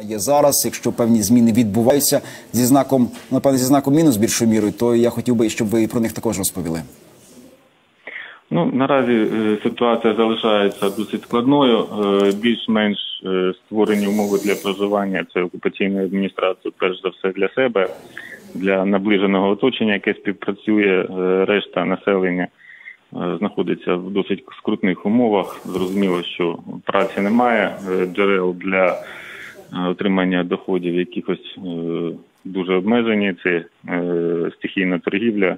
Є зараз, якщо певні зміни відбуваються зі знаком, напевне, зі знаком мінус більшою мірою, то я хотів би, щоб ви про них також розповіли. Ну наразі е, ситуація залишається досить складною. Е, Більш-менш е, створені умови для проживання це окупаційною адміністрацією, перш за все для себе, для наближеного оточення, яке співпрацює. Решта населення знаходиться в досить скрутних умовах. Зрозуміло, що праці немає, джерел для отримання доходів якихось е, дуже обмежені. Це е, стихійна торгівля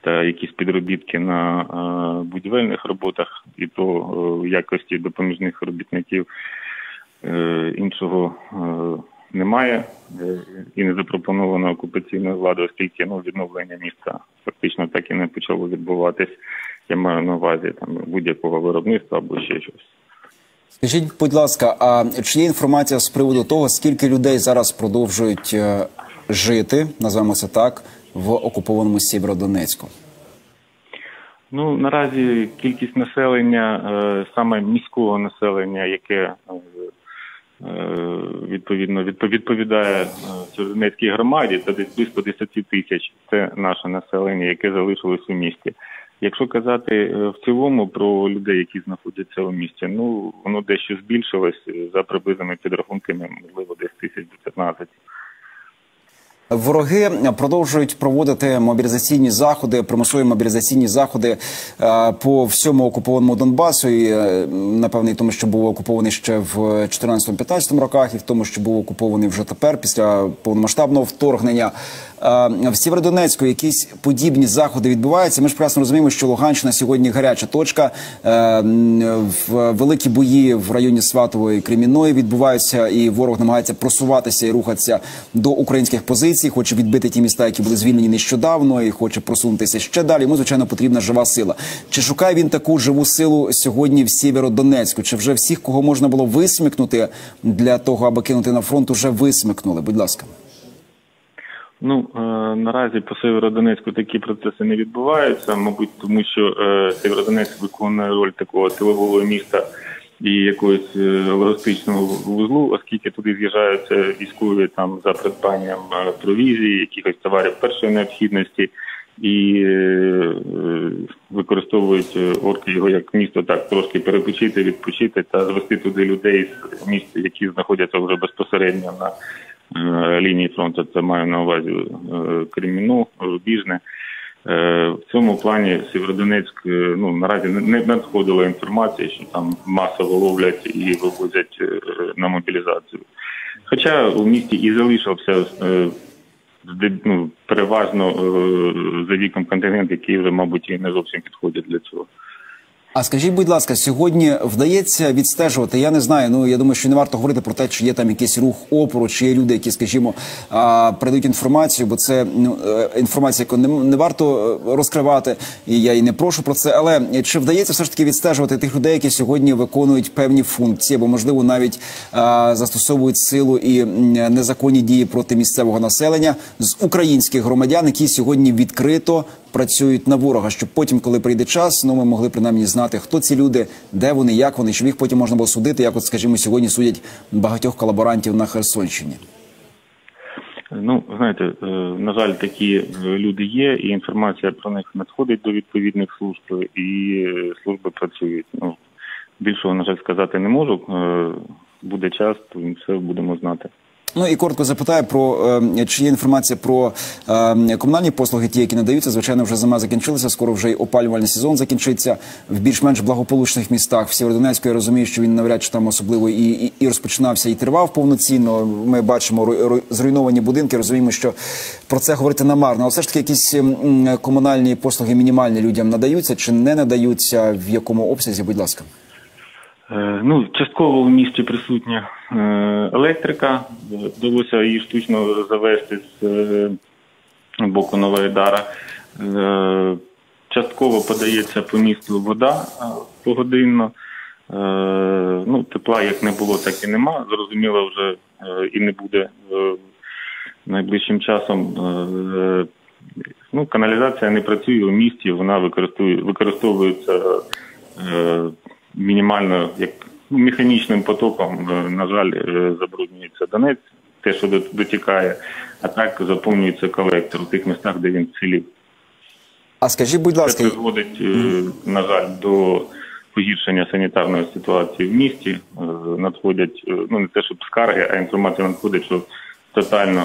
та якісь підробітки на е, будівельних роботах, і то е, в якості допоміжних робітників е, іншого е, немає е, і не запропоновано окупаційною владою, оскільки ну, відновлення міста фактично так і не почало відбуватись. Я маю на увазі там будь-якого виробництва або ще щось. Скажіть, будь ласка, а чи є інформація з приводу того, скільки людей зараз продовжують е, жити, називаємо це так, в окупованому Сєвєродонецьку? Ну наразі кількість населення, е, саме міського населення, яке е, відповідно відпо- відповідає Сєвєродонецькій громаді, це десь близько 10 тисяч. Це наше населення, яке залишилось у місті. Якщо казати е, в цілому про людей, які знаходяться у місті, ну воно дещо збільшилось е, за приблизними підрахунками, можливо, десь тисяч 15. Вороги продовжують проводити мобілізаційні заходи, примусові мобілізаційні заходи е, по всьому окупованому Донбасу. І напевне, і тому, що був окупований ще в 14-15 роках, і в тому, що був окупований вже тепер, після повномасштабного вторгнення. В Сєвєродонецьку якісь подібні заходи відбуваються. Ми ж прекрасно розуміємо, що Луганщина сьогодні гаряча точка. Е, В великі бої в районі Сватової Кремінної відбуваються, і ворог намагається просуватися і рухатися до українських позицій. Хоче відбити ті міста, які були звільнені нещодавно, і хоче просунутися ще далі. Йому звичайно потрібна жива сила. Чи шукає він таку живу силу сьогодні в Сєвєродонецьку? Чи вже всіх, кого можна було висмикнути для того, аби кинути на фронт, уже висмикнули? Будь ласка. Ну е, наразі по Северодонецьку такі процеси не відбуваються, мабуть, тому що е, Северодонецьк виконує роль такого тилового міста і якогось е, логістичного вузлу, оскільки туди з'їжджаються військові там за придбанням провізії, якихось товарів першої необхідності. І використовують орки його як місто так трошки перепочити, відпочити та звести туди людей з міст, які знаходяться вже безпосередньо на лінії фронту. Це маю на увазі е, Креміну, Рубіжне. Е, В цьому плані Сєвєродонецьк е, ну наразі не надходила інформація, що там масово ловлять і вивозять е, на мобілізацію. Хоча у місті і залишився е, ну, переважно е, за віком контингент, який вже, мабуть, і не зовсім підходять для цього. А скажіть, будь ласка, сьогодні вдається відстежувати? Я не знаю. Ну я думаю, що не варто говорити про те, чи є там якийсь рух опору, чи є люди, які, скажімо, передають інформацію, бо це ну, е, інформація, яку не, не варто е, розкривати, і я і не прошу про це. Але чи вдається все ж таки відстежувати тих людей, які сьогодні виконують певні функції, або можливо навіть застосовують силу і незаконні дії проти місцевого населення з українських громадян, які сьогодні відкрито працюють на ворога, щоб потім, коли прийде час, ну ми могли принаймні знати, хто ці люди, де вони, як вони, щоб їх потім можна було судити, як от, скажімо, сьогодні судять багатьох колаборантів на Херсонщині. Ну, знаєте, е, на жаль, такі е, люди є, і інформація про них надходить до відповідних служб, і е, служби працюють. Ну, більшого, на жаль, сказати не можу. Буде час, то все будемо знати. Ну і коротко запитаю про е, чи є інформація про е, комунальні послуги, ті, які надаються. Звичайно, вже зима закінчилася. Скоро вже й опалювальний сезон закінчиться в більш-менш благополучних містах. В Сєвєродонецьку я розумію, що він навряд чи там особливо і, і, і розпочинався, і тривав повноцінно. Ми бачимо ру- ру- зруйновані будинки. Розуміємо, що про це говорити намарно. Але все ж таки якісь комунальні послуги мінімальні людям надаються чи не надаються, в якому обсязі? Будь ласка. Е, Ну, частково в місті присутня електрика. Е, Вдалося її штучно завести з е, боку Новоайдара. Е, Частково подається по місту вода погодинно. Ну, тепла як не було, так і нема. Зрозуміло, вже і не буде найближчим часом. Ну, каналізація не працює у місті, вона використовує, використовується мінімально як механічним потоком, е, на жаль, е, забруднюється Донець, те, що дотікає, а так заповнюється колектор у тих містах, де він вцілів. А скажіть, будь Це ласка, призводить, е, на жаль, до погіршення санітарної ситуації в місті. Надходять ну не те, щоб скарги, а інформація надходить, що тотально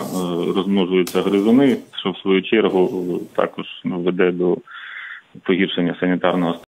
розмножуються гризуни, що в свою чергу також ну, веде до погіршення санітарного